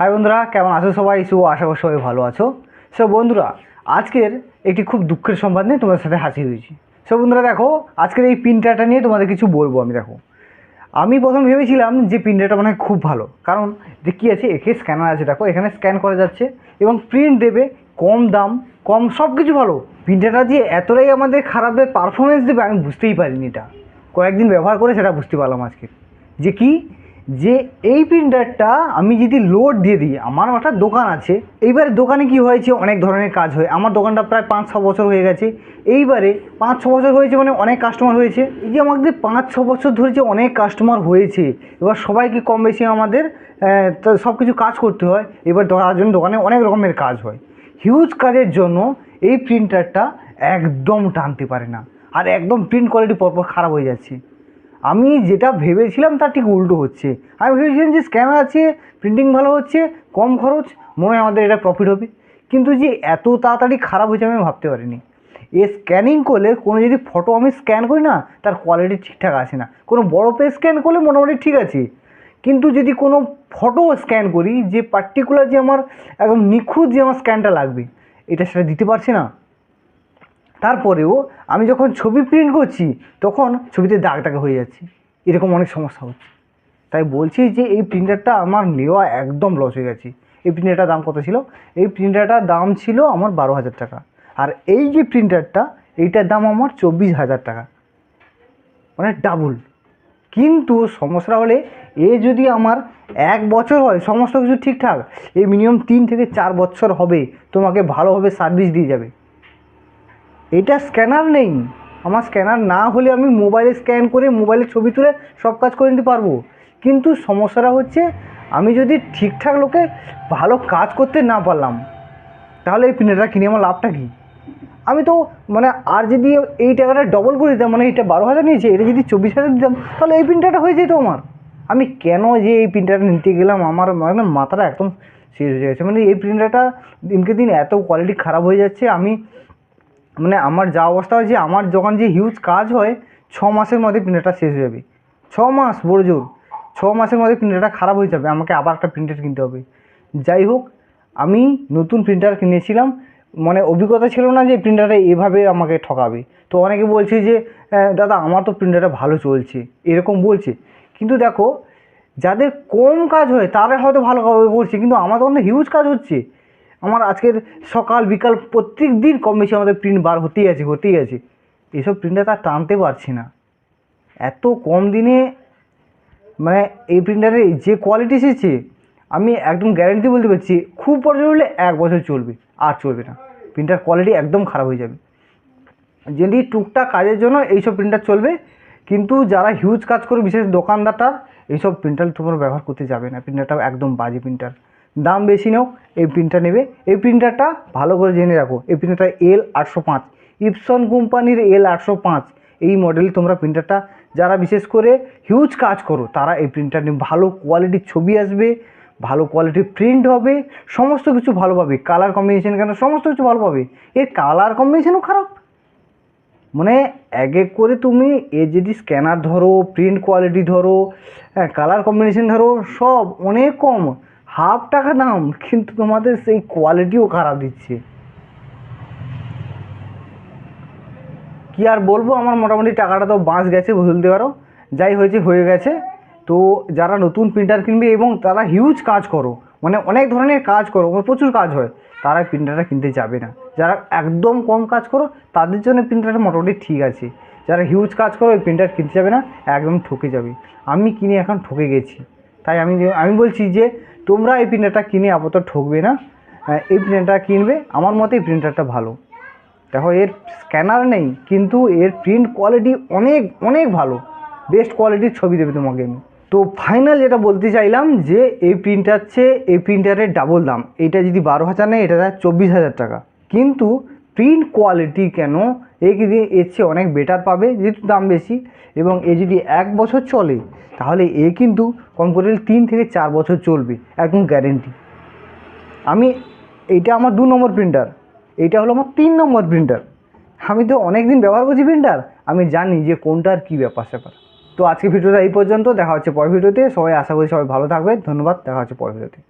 High বন্ধুরা, কেমন আছো সবাই? শুভ আশা করি সবাই ভালো আছো। সো বন্ধুরা, আজকের একটি খুব দুঃখের সংবাদ নিয়ে তোমাদের সাথে হাসি হয়েছি। সো বন্ধুরা, দেখো, আজকের এই প্রিন্টারটা নিয়ে তোমাদের কিছু বলব আমি, দেখো। আমি প্রথম ভেবেছিলাম যে প্রিন্টারটা মানে খুব ভালো। কারণ, যে কী আছে, একে স্ক্যানার আছে, দেখো, এখানে স্ক্যান করা যাচ্ছে এবং প্রিন্ট দেবে কম দাম, কম সব কিছু ভালো। প্রিন্টারটা যে এতটাই আমাদের খারাপের পারফরমেন্স দেবে, আমি বুঝতেই পারিনি এটা। কয়েকদিন ব্যবহার করে সেটা বুঝতে পারলাম আজকে। যে কি যে এই প্রিন্টারটা আমি যদি লোড দিয়ে দিই, আমার একটা দোকান আছে। এইবারে দোকানে কি হয়েছে? অনেক ধরনের কাজ হয়। আমার দোকানটা প্রায় পাঁচ ছ বছর হয়ে গেছে। এইবারে পাঁচ ছ বছর হয়েছে মানে অনেক কাস্টমার হয়েছে। এই যে আমাদের পাঁচ ছ বছর ধরে যে অনেক কাস্টমার হয়েছে, এবার সবাইকে কম বেশি আমাদের সব কিছু কাজ করতে হয়। এবার তার জন্য দোকানে অনেক রকমের কাজ হয়। হিউজ কাজের জন্য এই প্রিন্টারটা একদম টানতে পারে না। আর একদম প্রিন্ট কোয়ালিটি পরপর খারাপ হয়ে যাচ্ছে। আমি যেটা ভেবেছিলাম তার ঠিক উল্টো হচ্ছে। আমি ভেবেছিলাম যে স্ক্যানার আছে প্রিন্টিং ভালো হচ্ছে, কম খরচ, মনে হয় আমাদের এটা প্রফিট হবে। কিন্তু যে এত তাড়াতাড়ি খারাপ হয়েছে আমি ভাবতে পারিনি। এ স্ক্যানিং করলে কোনো যদি ফটো আমি স্ক্যান করি না, তার কোয়ালিটি ঠিকঠাক আসে না। কোনো বড় পেজ স্ক্যান করলে মোটামুটি ঠিক আছে। কিন্তু যদি কোনো ফটো স্ক্যান করি, যে পার্টিকুলার যে আমার, একদম নিখুঁত যে আমার স্ক্যানটা লাগবে, এটা সেটা দিতে পারছে না। তারপরেও আমি যখন ছবি প্রিন্ট করছি, তখন ছবিতে দাগ দাগ হয়ে যাচ্ছে। এরকম অনেক সমস্যা হচ্ছে। তাই বলছি যে এই প্রিন্টারটা আমার নেওয়া একদম লস হয়ে গেছে। এই প্রিন্টারটার দাম কত ছিল? এই প্রিন্টারটার দাম ছিল আমার বারো হাজার টাকা। আর এই যে প্রিন্টারটা এইটার দাম আমার চব্বিশ হাজার টাকা। মানে ডাবল কিন্তু সমস্যা হলে এ যদি আমার এক বছর হয়, সমস্ত কিছু ঠিকঠাক, এই মিনিমাম তিন থেকে চার বছর হবে, তোমাকে ভালোভাবে সার্ভিস দিয়ে যাবে। এটা স্ক্যানার নেই। আমার স্ক্যানার না হলে আমি মোবাইলে স্ক্যান করে মোবাইলে ছবি তুলে সব কাজ করে নিতে পারব। কিন্তু সমস্যাটা হচ্ছে, আমি যদি ঠিকঠাক লোকে ভালো কাজ করতে না পারলাম, তাহলে এই প্রিন্টারটা কিনে আমার লাভটা কী? আমি তো মানে আর যদি এই টাকাটা ডবল করে দিতাম মানে এইটা বারো হাজার নিয়েছে, এটা যদি চব্বিশ হাজার দিতাম, তাহলে এই প্রিন্টারটা হয়ে যেত আমার। আমি কেন যে এই প্রিন্টারটা নিতে গেলাম, আমার মানে মাথাটা একদম শেষ হয়ে গেছে। মানে এই প্রিন্টারটা দিনকে দিন এত কোয়ালিটি খারাপ হয়ে যাচ্ছে, আমি মানে আমার যা অবস্থা হয়েছে আমার যখন যে হিউজ কাজ হয়, ছ মাসের মধ্যে প্রিন্টারটা শেষ হয়ে যাবে। ছ মাস, বড় জোর। ছ মাসের মধ্যে প্রিন্টারটা খারাপ হয়ে যাবে, আমাকে আবার একটা প্রিন্টার কিনতে হবে। যাই হোক, আমি নতুন প্রিন্টার কিনেছিলাম। মানে অভিজ্ঞতা ছিল না যে প্রিন্টারটা এভাবে আমাকে ঠকাবে। তো অনেকে বলছে যে দাদা, আমার তো প্রিন্টারটা ভালো চলছে। এরকম বলছে। কিন্তু দেখো, যাদের কম কাজ হয়, তারা হয়তো ভালো করছে, কিন্তু আমার তখন হিউজ কাজ হচ্ছে। আমার আজকের সকাল, বিকাল প্রত্যেক দিন কম বেশি আমাদের প্রিন্ট বার হতেই আছে হতেই আছে। এইসব প্রিন্টার তার টানতে পারছি না। এত কম দিনে মানে এই প্রিন্টারের যে কোয়ালিটি এসেছে, আমি একদম গ্যারেন্টি বলতে পারছি, খুব বছর হলে এক বছর চলবে, আর চলবে না। প্রিন্টার কোয়ালিটি একদম খারাপ হয়ে যাবে। যদি টুকটাক কাজের জন্য এইসব প্রিন্টার চলবে, কিন্তু যারা হিউজ কাজ করে, বিশেষ দোকানদারটার, এইসব প্রিন্টার তোমরা ব্যবহার করতে যাবে না। প্রিন্টারটা একদম বাজে প্রিন্টার দাম বেশি নাও, এই প্রিন্টার নেবে। এই প্রিন্টারটা ভালো করে জেনে রাখো, এই প্রিন্টারটা এল আটশো পাঁচ। ইপসন কোম্পানির এল আটশো পাঁচ। এই মডেল তোমরা প্রিন্টারটা যারা বিশেষ করে হিউজ কাজ করো, তারা এই প্রিন্টার নিয়ে ভালো কোয়ালিটির ছবি আসবে, ভালো কোয়ালিটির প্রিন্ট হবে, সমস্ত কিছু ভালো পাবে। কালার কম্বিনেশন কেন? সমস্ত কিছু ভালো পাবে। এর কালার কম্বিনেশনও খারাপ। মানে এক এক করে তুমি এ যদি স্ক্যানার ধরো প্রিন্ট কোয়ালিটি ধরো হ্যাঁ কালার কম্বিনেশন ধরো, সব অনেক কম। হাফ টাকা দাম, কিন্তু তোমাদের সেই কোয়ালিটিও খারাপ দিচ্ছে। কি আর বলব, আমার মোটামুটি টাকাটা তো বাঁচ গেছে, বলতে পারো। যাই হয়েছে, হয়ে গেছে। তো যারা নতুন প্রিন্টার কিনবে এবং তারা হিউজ কাজ করো মানে অনেক ধরনের কাজ করো প্রচুর কাজ হয়, তারা প্রিন্টারটা কিনতে যাবে না। যারা একদম কম কাজ করো, তাদের জন্য প্রিন্টারটা মোটামুটি ঠিক আছে। যারা হিউজ কাজ করো, ওই প্রিন্টার কিনতে যাবে না, একদম ঠকে যাবে। আমি কিনে এখন ঠকে গেছি। তাই আমি আমি বলছি যে তোমরা এই প্রিন্টারটা কিনে আপাতত ঠকবে না। এই প্রিন্টারটা কিনবে। আমার মতে এই প্রিন্টারটা ভালো। দেখো, এর স্ক্যানার নেই, কিন্তু এর প্রিন্ট কোয়ালিটি অনেক অনেক ভালো। বেস্ট কোয়ালিটির ছবি দেবে তোমাকে আমি। তো ফাইনাল যেটা বলতে চাইলাম যে, এই প্রিন্টার চেয়ে এই প্রিন্টারের ডাবল দাম। এটা যদি বারো হাজার নেয়, এটা চব্বিশ হাজার টাকা। কিন্তু প্রিন্ট কোয়ালিটি কেন? এ কিন্তু এর চেয়ে অনেক বেটার পাবে? যেহেতু দাম বেশি এবং এ যদি এক বছর চলে, তাহলে এ কিন্তু কম করে তিন থেকে চার বছর চলবে, একদম গ্যারেন্টি আমি, এইটা আমার দু নম্বর প্রিন্টার এইটা হলো আমার তিন নম্বর প্রিন্টার আমি তো অনেক দিন ব্যবহার করছি প্রিন্টার আমি জানি যে কোনটার কী ব্যাপার স্যাপার। তো আজকে ভিডিওটা এই পর্যন্ত, দেখা হচ্ছে পরের ভিডিওতে। সবাই আশা করি সবাই ভালো থাকবে ধন্যবাদ, দেখা হচ্ছে পরের ভিডিওতে।